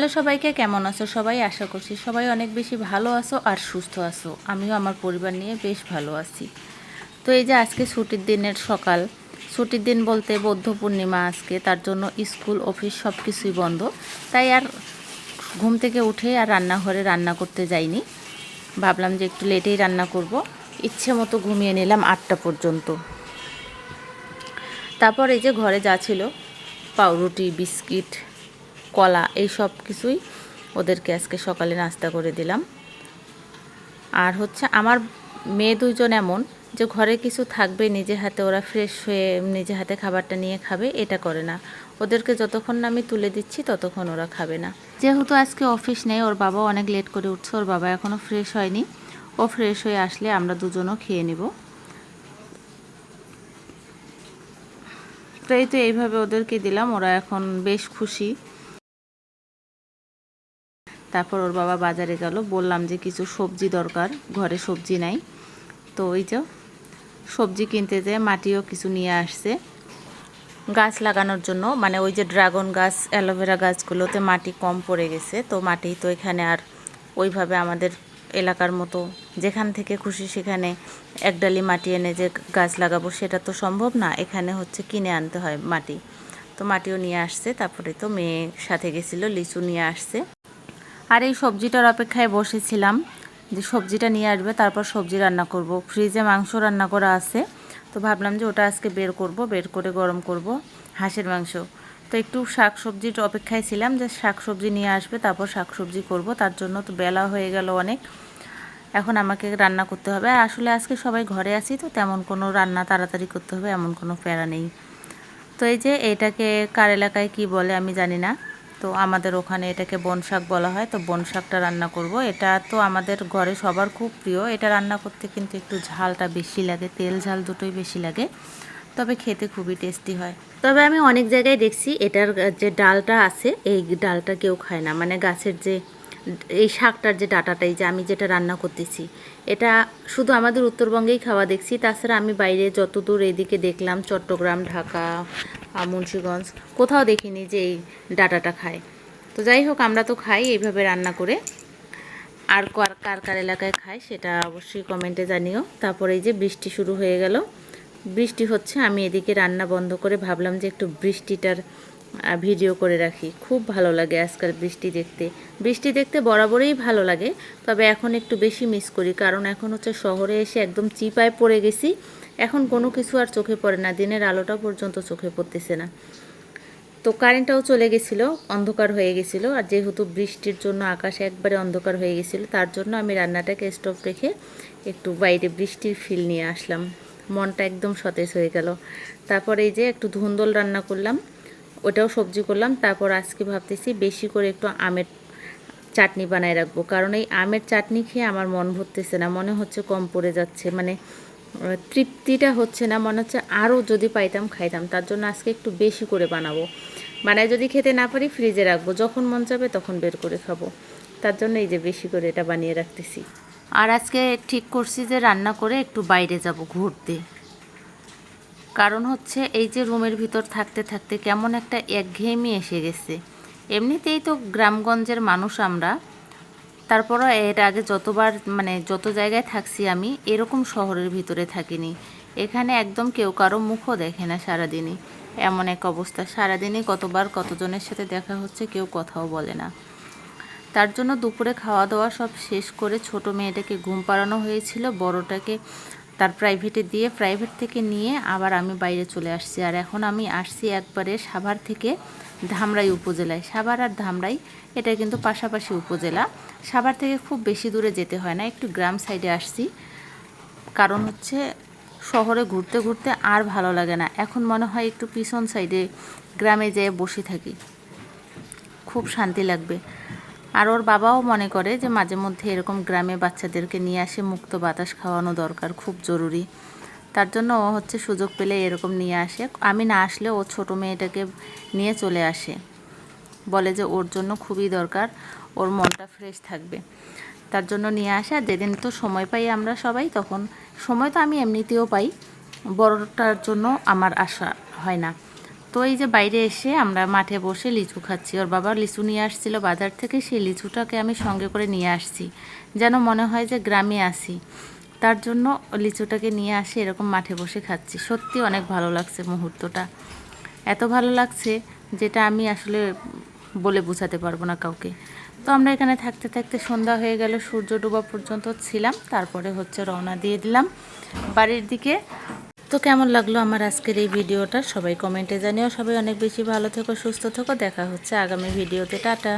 Hello সবাইকে, কেমন আছো সবাই? আশা করছি সবাই অনেক বেশি ভালো আছো আর সুস্থ আছো। আমিও আমার পরিবার নিয়ে বেশ ভালো আছি। তো এই যে আজকে ছুটির দিনের সকাল, ছুটির দিন বলতে বৌদ্ধ পূর্ণিমা আজকে, তার জন্য স্কুল, অফিস সব কিছুই বন্ধ। তাই আর ঘুম থেকে উঠে আর রান্নাঘরে রান্না করতে যাইনি। ভাবলাম যে একটু লেটেই রান্না করব। ইচ্ছে মতো ঘুমিয়ে নিলাম আটটা পর্যন্ত। তারপর এই যে ঘরে যা ছিল, পাউরুটি, বিস্কিট কলা, এই সব কিছুই ওদেরকে আজকে সকালে নাস্তা করে দিলাম। আর হচ্ছে আমার মেয়ে দুজন এমন যে ঘরে কিছু থাকবে, নিজে হাতে ওরা ফ্রেশ হয়ে নিজে হাতে খাবারটা নিয়ে খাবে, এটা করে না। ওদেরকে যতক্ষণ না আমি তুলে দিচ্ছি, ততক্ষণ ওরা খাবে না। যেহেতু আজকে অফিস নেই, ওর বাবা অনেক লেট করে উঠছে, ওর বাবা এখনও ফ্রেশ হয়নি। ও ফ্রেশ হয়ে আসলে আমরা দুজনও খেয়ে নিব। তো এই তো এইভাবে ওদেরকে দিলাম, ওরা এখন বেশ খুশি। তারপর ওর বাবা বাজারে গেল, বললাম যে কিছু সবজি দরকার, ঘরে সবজি নাই। তো ওই যে সবজি কিনতে যেয়ে মাটিও কিছু নিয়ে আসছে। গাছ লাগানোর জন্য মানে ওই যে ড্রাগন গাছ, অ্যালোভেরা গাছগুলোতে মাটি কম পড়ে গেছে, তো মাটি তো এখানে আর ওইভাবে আমাদের এলাকার মতো যেখান থেকে খুশি সেখানে একডালি মাটি এনে যে গাছ লাগাবো সেটা তো সম্ভব না, এখানে হচ্ছে কিনে আনতে হয় মাটি। তো মাটিও নিয়ে আসছে, তারপরে তো মেয়ে সাথে গেছিল, লিচু নিয়ে আসছে। আর এই সবজিটার অপেক্ষায় বসেছিলাম যে সবজিটা নিয়ে আসবে, তারপর সবজি রান্না করব। ফ্রিজে মাংস রান্না করা আছে, তো ভাবলাম যে ওটা আজকে বের করব, বের করে গরম করব হাঁসের মাংস। তো একটু শাক সবজির অপেক্ষায় ছিলাম যে শাক সবজি নিয়ে আসবে, তারপর শাক সবজি করব, তার জন্য তো বেলা হয়ে গেল অনেক। এখন আমাকে রান্না করতে হবে। আর আসলে আজকে সবাই ঘরে আছি, তো তেমন কোনো রান্না তাড়াতাড়ি করতে হবে, এমন কোনো প্যারা নেই। তো এই যে এটাকে কার এলাকায় কী বলে আমি জানি না। তো আমাদের ওখানে এটাকে বন শাক বলা হয়, তো বন শাকটা রান্না করব। এটা তো আমাদের ঘরে সবার খুব প্রিয়। এটা রান্না করতে কিন্তু একটু ঝালটা বেশি লাগে, তেল ঝাল দুটোই বেশি লাগে, তবে খেতে খুবই টেস্টি হয়। তবে আমি অনেক জায়গায় দেখছি এটার যে ডালটা আছে, এই ডালটা কেউ খায় না। মানে গাছের যে, এই শাকটার যে ডাটাটাই যে আমি যেটা রান্না করতেছি, এটা শুধু আমাদের উত্তরবঙ্গেই খাওয়া দেখছি। তাছাড়া আমি বাইরে যতদূর এদিকে দেখলাম, চট্টগ্রাম, ঢাকা মুন্সীগঞ্জ। কোথাও দেখিনি যে এই ডাটাটা খায়। তো যাই হোক, আমরা তো খাই এইভাবে রান্না করে। আর কার কার কার এলাকায় খায় সেটা অবশ্যই কমেন্টে জানিও। তারপরে এই যে বৃষ্টি শুরু হয়ে গেল। বৃষ্টি হচ্ছে, আমি এদিকে রান্না বন্ধ করে ভাবলাম যে একটু বৃষ্টিটার ভিডিও করে রাখি। খুব ভালো লাগে আজকাল বৃষ্টি দেখতে। বৃষ্টি দেখতে বরাবরই ভালো লাগে, তবে এখন একটু বেশি মিস করি। কারণ এখন হচ্ছে শহরে এসে একদম চিপায় পড়ে গেছি। এখন কোনো কিছু আর চোখে পড়ে না, দিনের আলোটা পর্যন্ত চোখে পড়তেছে না। তো কারেন্টটাও চলে গেছিল, অন্ধকার হয়ে গেছিল, আর যেহেতু বৃষ্টির জন্য আকাশে একবারে অন্ধকার হয়ে গেছিল, তার জন্য আমি রান্নাটাকে স্টোভ রেখে একটু বাইরে বৃষ্টির ফিল নিয়ে আসলাম। মনটা একদম সতেজ হয়ে গেল। তারপর এই যে একটু ধুন্দল রান্না করলাম, ওটাও সবজি করলাম, তারপর আজকে ভাবতেছি বেশি করে একটু আমের চাটনি বানায় রাখব, কারণ এই আমের চাটনি খেয়ে আমার মন ভরতেছে না, মনে হচ্ছে কম পড়ে যাচ্ছে মানে তৃপ্তিটা হচ্ছে না, মনে হচ্ছে আরও যদি পাইতাম, খাইতাম। তার জন্য আজকে একটু বেশি করে বানাবো। বানায় যদি খেতে না পারি, ফ্রিজে রাখব। যখন মন যাবে তখন বের করে খাব। তার জন্য এই যে বেশি করে এটা বানিয়ে রাখতেছি। আর আজকে ঠিক করছি যে রান্না করে একটু বাইরে যাব, ঘুরতে। কারণ হচ্ছে এই যে রুমের ভিতর থাকতে থাকতে কেমন একটা একঘেয়েমি এসে গেছে। এমনিতেই তো গ্রামগঞ্জের মানুষ আমরা তারপরও এর আগে যতবার মানে যত জায়গায় থাকছি আমি, এরকম শহরের ভিতরে থাকিনি। এখানে একদম কেউ কারও মুখও দেখে না সারাদিনই। এমন এক অবস্থা। সারাদিনই কতবার কতজনের সাথে দেখা হচ্ছে কেউ কথাও বলে না। তার জন্য দুপুরে খাওয়া দাওয়া সব শেষ করে ছোট মেয়েটাকে ঘুম পাড়ানো হয়েছিল, বড়টাকে তার প্রাইভেটে দিয়ে প্রাইভেট থেকে নিয়ে আবার আমি বাইরে চলে আসছি। আর এখন আমি আসছি একবারে সাভার থেকে ধামরাই উপজেলায়। সাভার আর ধামরাই, এটা কিন্তু পাশাপাশি উপজেলা। সাভার থেকে খুব বেশি দূরে যেতে হয় না, একটু গ্রাম সাইডে আসছি। কারণ হচ্ছে শহরে ঘুরতে ঘুরতে আর ভালো লাগে না। এখন মনে হয় একটু পিছন সাইডে গ্রামে যেয়ে বসে থাকি। খুব শান্তি লাগবে। আর ওর বাবাও মনে করে যে মাঝে মধ্যে এরকম গ্রামে বাচ্চাদেরকে নিয়ে আসে মুক্ত বাতাস খাওয়ানো দরকার, খুব জরুরি। তার জন্য ও হচ্ছে সুযোগ পেলে এরকম নিয়ে আসে। আমি না আসলে ও ছোট মেয়েটাকে নিয়ে চলে আসে। বলে যে ওর জন্য খুবই দরকার, ওর মনটা ফ্রেশ থাকবে। তার জন্য নিয়ে আসে। আর যেদিন তো সময় পাই আমরা সবাই, তখন সময় তো আমি এমনিতেও পাই। বড়টার জন্য আমার আশা হয় না। তো এই যে বাইরে এসে আমরা মাঠে বসে লিচু খাচ্ছি। ওর বাবা লিচু নিয়ে আসছিল বাজার থেকে, সেই লিচুটাকে আমি সঙ্গে করে নিয়ে আসছি। যেন মনে হয় যে গ্রামে আসি তার জন্য লিচুটাকে নিয়ে আসে এরকম মাঠে বসে খাচ্ছি। সত্যি অনেক ভালো লাগছে মুহূর্তটা। এত ভালো লাগছে যেটা আমি আসলে বলে বোঝাতে পারব না কাউকে। তো আমরা এখানে থাকতে থাকতে সন্ধ্যা হয়ে গেল, সূর্য ডোবা পর্যন্ত ছিলাম। তারপরে হচ্ছে রওনা দিয়ে দিলাম। বাড়ির দিকে তো কেমন লাগল আমার আজকের এই ভিডিওটা? সবাই কমেন্টে জানিও। সবাই অনেক বেশি ভালো থেকো, সুস্থ থেকো। দেখা হচ্ছে আগামী ভিডিওতে। টাটা।